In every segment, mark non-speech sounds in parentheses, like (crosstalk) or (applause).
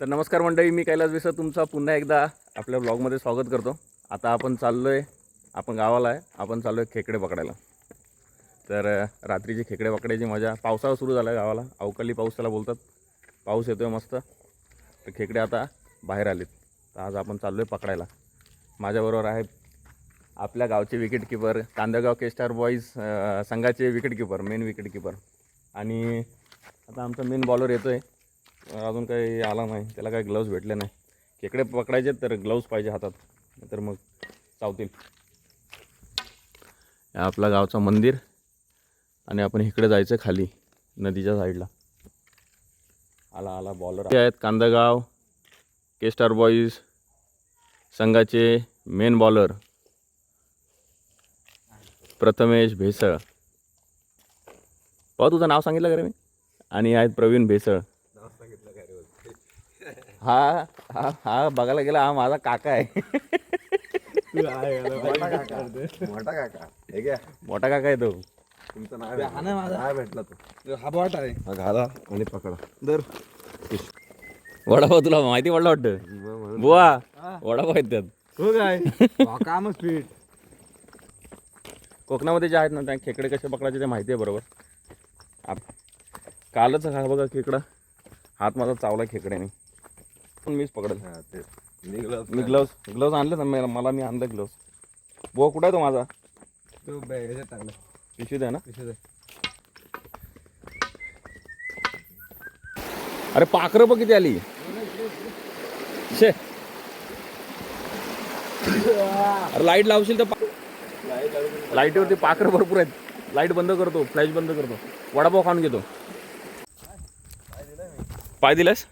तर नमस्कार मंडळी मी कैलास विसर तुमचा पुन्हा एकदा आपल्या ब्लॉगमध्ये स्वागत करतो. आता आपण चाललो आहे आपण गावाला आहे आपण चाललो आहे खेकडे पकडायला. तर रात्रीची खेकडे पकडायची मजा पावसाळा सुरू झाला आहे गावाला अवकाळी पाऊस त्याला बोलतात. पाऊस येतो आहे मस्त. तर खेकडे आता बाहेर आलेत. तर आज आपण चाललो आहे पकडायला. माझ्याबरोबर आहे आपल्या गावचे विकेट किपर कांदळगाव के स्टार बॉईज संघाचे wicket keeper main wicket keeper आणि आता आमचा मेन बॉलर येतो आहे अजून काही आला नाही. त्याला काही ग्लव्स भेटले नाही. खेकडे पकडायचे तर ग्लव्ज पाहिजे हातात. तर मग चावतील. आपला गावचं मंदिर आणि आपण इकडे जायचं खाली नदीच्या साईडला. आला आला बॉलर हे आहेत कांदगाव के स्टार बॉईज संघाचे मेन बॉलर प्रथमेश भेसळ. पाहू तुझं नाव सांगितलं का रे मी? आणि आहेत प्रवीण भेसळ. हा हा हा बघायला गेला हा माझा काका आहे. मोठा काका. हे घ्या. मोठा काका आहे तो. तुमचं नाव आहे. नाव भेटला तो. हा बॉट आहे. हा घाला आणि पकडा. दर वडापाव तुला माहिती पडलं वाटतं? बुवा वडापाव आहेत त्यात. हो काय? (laughs) काम स्पीड कोकणामध्ये जे आहेत ना त्या खेकडे कसे पकडायचे ते माहिती आहे बरोबर? आप कालच हा बघा खेकडा. हात माझा चावला खेकड्याने. पण मीच पकडल. हा ते मी ग्लव्स ग्लव्स आणले ना मला मला मी आणलं ग्लव्स बुवा कुठं आहे तो माझा? तो बॅ- ह्याच्यात टाकला पिशवीत आहे ना? पिशवीत आहे. अरे पाखरं बघ किती आली. शे. अरे लाइट लावशील तर लाईटीवरती पाखरं भरपूर आहेत. लाइट बंद करतो फ्लॅश बंद करतो. वडापाव खाऊन घेतो. पाय दिलास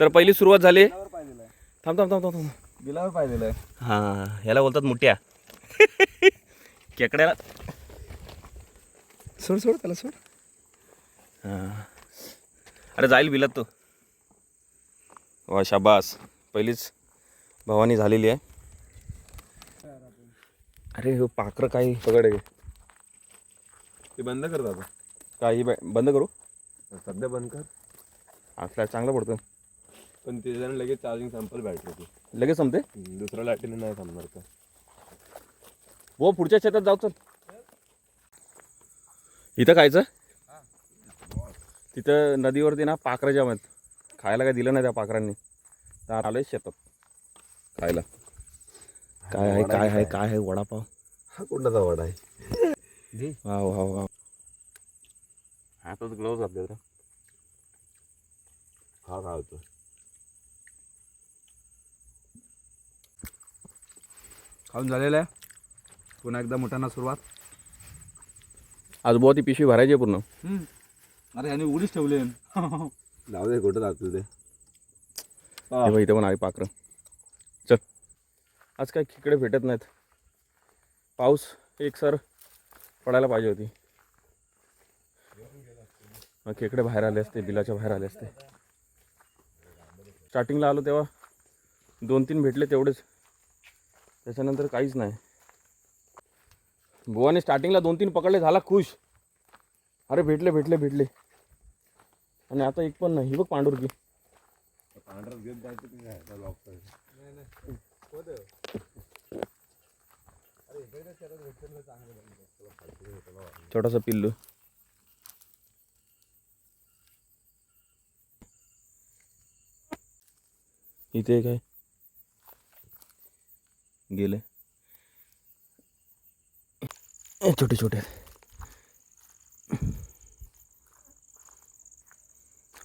तर पहिली सुरुवात झाली. थांब थांब थांब थांब थांब. बिलावर पाहिजे आहे. हां ह्याला बोलतात मुठ्या. (laughs) खेकड्याला सोड सोड त्याला सोड. हां. अरे जाईल बिलात तो. वा शाबास. पहिलीच भवानी झालेली आहे. अरे हो पाखरं काही पकड आहे ते बंद कर दादा. काही बंद करू? सध्या बंद कर. फ्लॅश चांगला पडतो पण त्याच्याने लगेच चार्जिंग संपल बॅटरी ती लगेच संपते? दुसऱ्या लाईटीने नाही थांबणार का? हो पुढच्या शेतात जाऊ चल. इथं खायचं? तिथं नदीवरती ना पाखरं आहेत खायला काय दिलं नाही त्या पाखरांनी. तर आलोय शेतात. खायला. काय आहे काय आहे काय आहे वडापाव? हा कोणाचा वाडा आहे? वा वा वा हातात ग्लोव्ज घातले तर हा काय होतो खाऊन झालेलं आहे. पुन्हा एकदा मोठ्यांना सुरुवात. आज बुवा ती पिशवी भरायची आहे पूर्ण. अरे ह्याने उडीच ठेवले जाऊ दे कुठं जातो ते. हे बघ इथं पण आली पाखरं चल. आज काय खेकडे भेटत नाहीत. पाऊस एकसर पडायला पाहिजे होती. मग खेकडे बाहेर आले असते बिलाच्या बाहेर आले असते. स्टार्टिंगला आलो तेव्हा. दोन तीन भेटले तेवढेच. त्याच्यानंतर काहीच नाही. बुवाने स्टार्टिंगला दोन तीन पकडले झाला खुश. अरे भेटले भेटले भेटले. आणि आता एक पण नाही. ही बघ पांडुरकी लॉक छोटासा पिल्लू. इथे काय गेले. छोटे छोटे.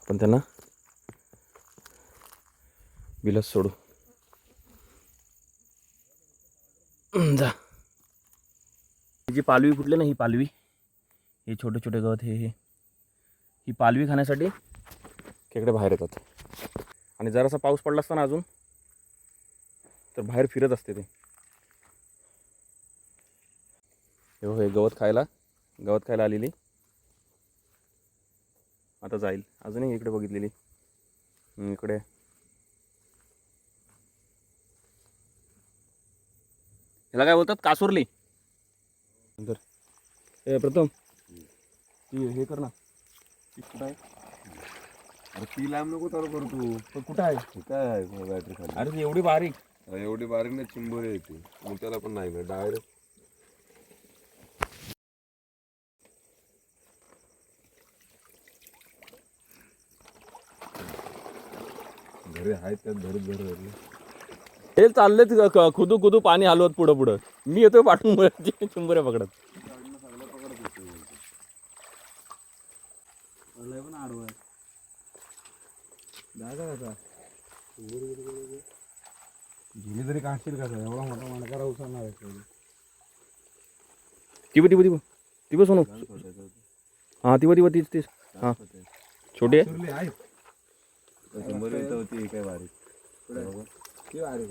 आपण त्यांना बिलच सोडू. जा. जी पालवी फुटली ना ही पालवी. हे छोटे छोटे गवत हे हे. ही पालवी खाण्यासाठी खेकडे बाहेर येतात. आणि जरासा पाऊस पडला असता ना अजून तर बाहेर फिरत असते ते. हे हे गवत खायला गवत खायला आलेली. आता जाईल. अजूनही इकडे बघितलेली. इकडे. ह्याला काय बोलतात? कासुरली. नंतर ए प्रथम. ती हे कर ना. ती कुठं आहे? अरे ती लांब नको चालू करू तू. पण कुठं आहे? काय आहे? बॅटरी खाली. अरे ती एवढी बारीक. एवढी बारीक ना चिंबोरी येते मग त्याला पण नाही का डायरेक्ट घरी आहेत त्यात हे चाललेत क- खुदू खुदू पाणी हलवत पुढं पुढं. मी येतोय पाठून चिंबऱ्या पकडत. पण आडवं आहे. गेली तरी काढशील कसा एवढा मोठा मणकारा उचलणार आहे ती. ती ती ती सोनू. हां ती ती तीच तीच. हां. छोटी होती काय बारीक. ती अरे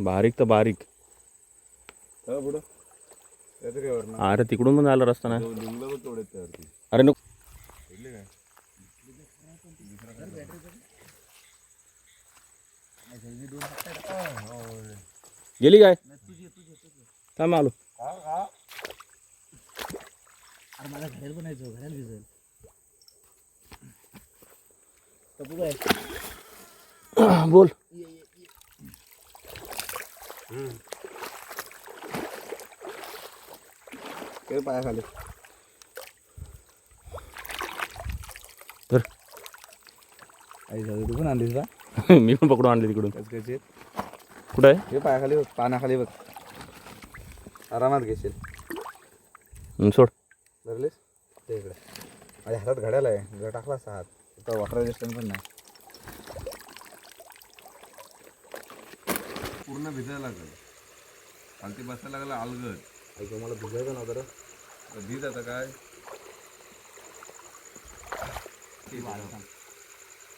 बारीक तर बारीक. चला पुढं. त्याचं काय वरण अरे तिकडून पण झाला रस्ता नाही. त्यावरती. अरे नको. काय? गेली काय? थांब आलो अरे मला घरात बनायचं घरात भिजल टपू काय बोल. पाया खाली. तर आई झालं तू पण आणलीस का (laughs) मी पण पकडून आणले तिकडून. कच कशी कुठं आहे? हे पायाखाली बघ पानाखाली बघ. आरामात घेशील. हं, सोड. धरलीस? ते इकडे. माझ्या हातात घड्याला आहे. घड टाकला असता हात. तर वॉटर रेजिस्टन्स पण नाही. पूर्ण भिजायला लागलं. खालती बसायला लागला अलगद. आई तुम्हाला भिजायचं नव्हतं रे. भीज आता काय?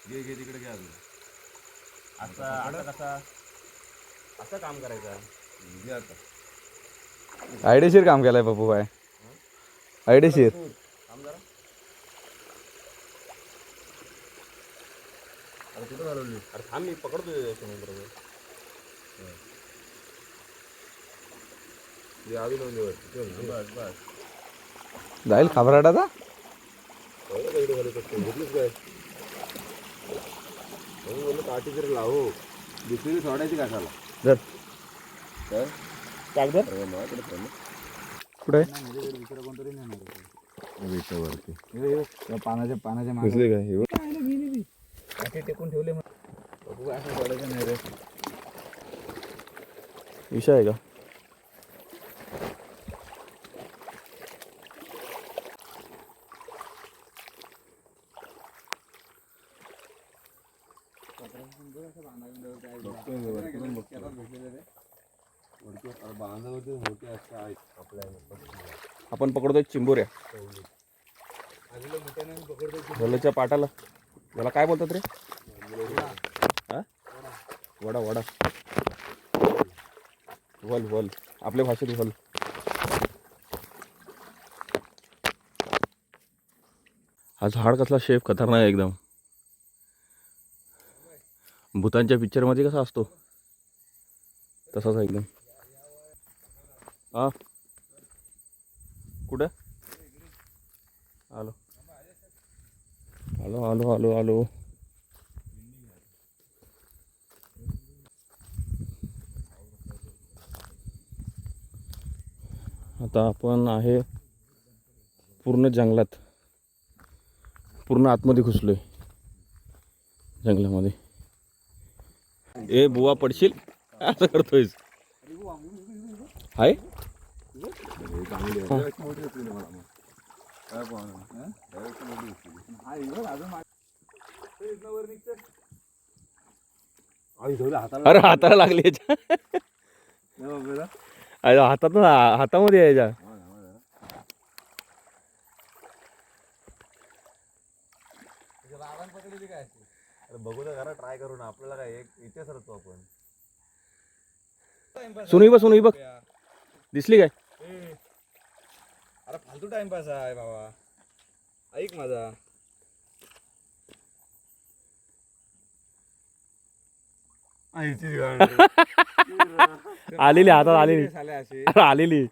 घे घे तिकडे घ्या अजून. आता आता कसा? असं काम करायचं. घे आता. आयडेशीर काम केलंय पप्पू बाय आयडेशीर. काम जरा. अरे कुठं घालवली अरे थांब मी पकडतोय बरोबर अजून म्हणजे वरती. बस बस. जाईल घालू शकतो घेतलीच काय? काठी तरी लावू. दुसरी सोडायची कशाला जर काय? कागद कुठे दुसरं कोणतरी नाही वरती. पानाच्या पानाच्या मागे. काय टेकून ठेवले मग. असं सोडायचं नाही रे? विषय आहे का? आपण पकडतोय चिंबोऱ्या. भोल्याच्या पाटाला. त्याला काय बोलतात रे? हा? वडा वडा. वल वल. आपल्या भाषेत वल. हा झाड कसला शेप खतरनाक आहे एकदम. भूतांच्या पिक्चरमध्ये कसा असतो? तसाच आहे एकदम. हा? कुठं? आलो. आलो आलो आलो आलो. आता आपण आहे पूर्ण जंगलात. पूर्ण आतमध्ये घुसलोय. जंगलामध्ये. ए बुवा पडशील? असं करतोयस. आहे अरे हाताला लागली याच्या अरे हातात हातामध्ये आहे याच्या अरे बघू ना जरा ट्राय करू ना आपल्याला काय एक इथे सरतो आपण सुनू बघ सुनू बघ दिसली काय अरे फालतू टाइमपास आहे बाबा. ऐक माझा. (laughs) आलेली हातात (laughs) आलेली. झाले असे. (laughs) अरे आलेली.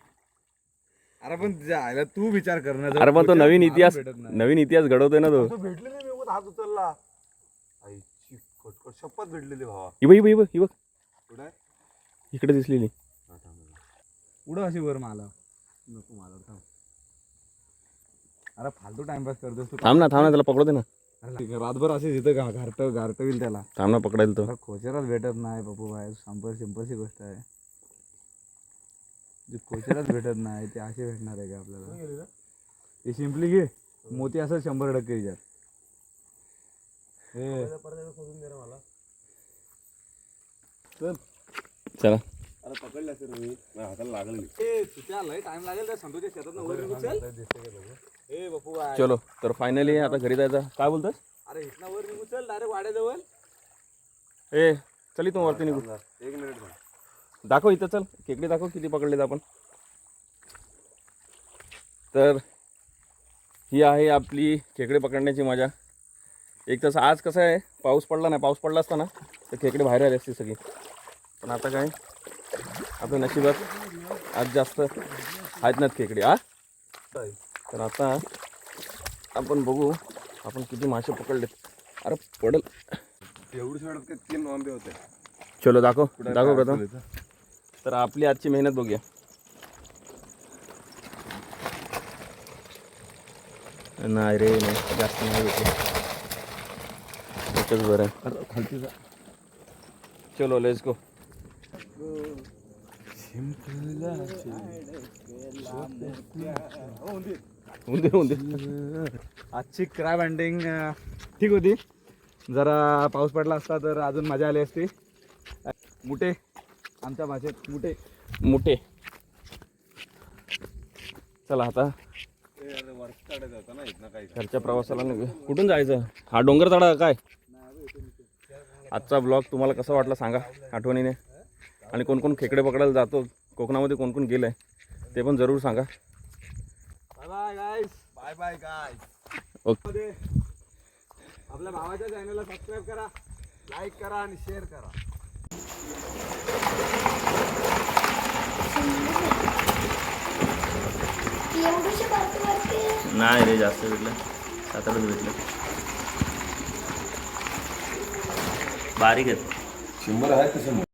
अरे पण जायला तू विचार कर ना जर अरे पण तो नवीन इतिहास भेटत नाही. नवीन इतिहास घडवतोय ना तो. तू भेटलेली मी उगाच हात उचलला. आईची कटकट शपथ भेटलेली भावा. ही बघ ही बघ कुठे? इकडे दिसलेली. उडव अशी वर मला. नको मला थांब. अरे फालतू टाइमपास करतोस तू. थांब ना थांब ना त्याला पकडते ना. अरे, रातभर असे तिथं घा- घारट घारट होईल त्याला. थांब ना पकडायला तो. अरे खोचरच भेटत नाही पप्पू बाय संपर सिंपलची गोष्ट आहे. जे खोचरच भेटत नाही ते असे भेटणार आहे का आपल्याला? ते सिम्पली घे मोती असं शंभर टक्के विचार हे चला. अरे पकडली असेल मी माझ्या हाताला लागलेली टाइम लागेल त्या संतोषच्या शेतात चल. ए पप्पू बाय. चलो तर फायनली आता घरी जायचं. काय बोलतोस? अरे इथनं वर निघू चल डायरेक्ट वाड्याजवळ. ए चल तू वरती निघू. एक मिनिट थांब. दाखव इथं चल. खेकडे दाखव किती पकडलेत आपण. तर ही आहे आपली खेकडे पकडण्याची मजा. एक तसं आज कसं आहे पाऊस पडला नाही पाऊस पडला असता ना तर खेकडे बाहेर आले असते सगळी. पण आता काय? आपल्या नशिबात आज जास्त आहेत नाहीत खेकडे आ तर आता आपण बघू आपण किती मासे पकडलेत. अरे पडल. एवढी सोडत काय तीन होते. चलो दाखव. दाखव प्रथम? तर आपली आजची मेहनत बघूया. नाही रे नाही. जास्त नाही भेटले बरं. खालती जा. चलो लेट्स गो उंदीर उंदीर आजची क्रॅब अँडिंग ठीक होती. जरा पाऊस पडला असता तर अजून मजा आली असती. मुठे आमच्या भाषेत मुठे. मोठे. चला आता. घरच्या प्रवासाला कुठून जायचं? हा डोंगर तडा काय? आजचा ब्लॉग तुम्हाला कसा वाटला सांगा आठवणीने. आणि कोण कोण खेकडे पकडायला जातो कोकणामध्ये कोण कोण गेलं आहे ते पण जरूर सांगा. Bye bye guys bye bye काय ओके आपल्या भावाच्या चॅनलला सबस्क्राईब करा लाईक करा आणि शेअर करा. नाही रे जास्त भेटलं. साताराच भेटलं. बारीक आहेत. शंभर आहे का शंभर?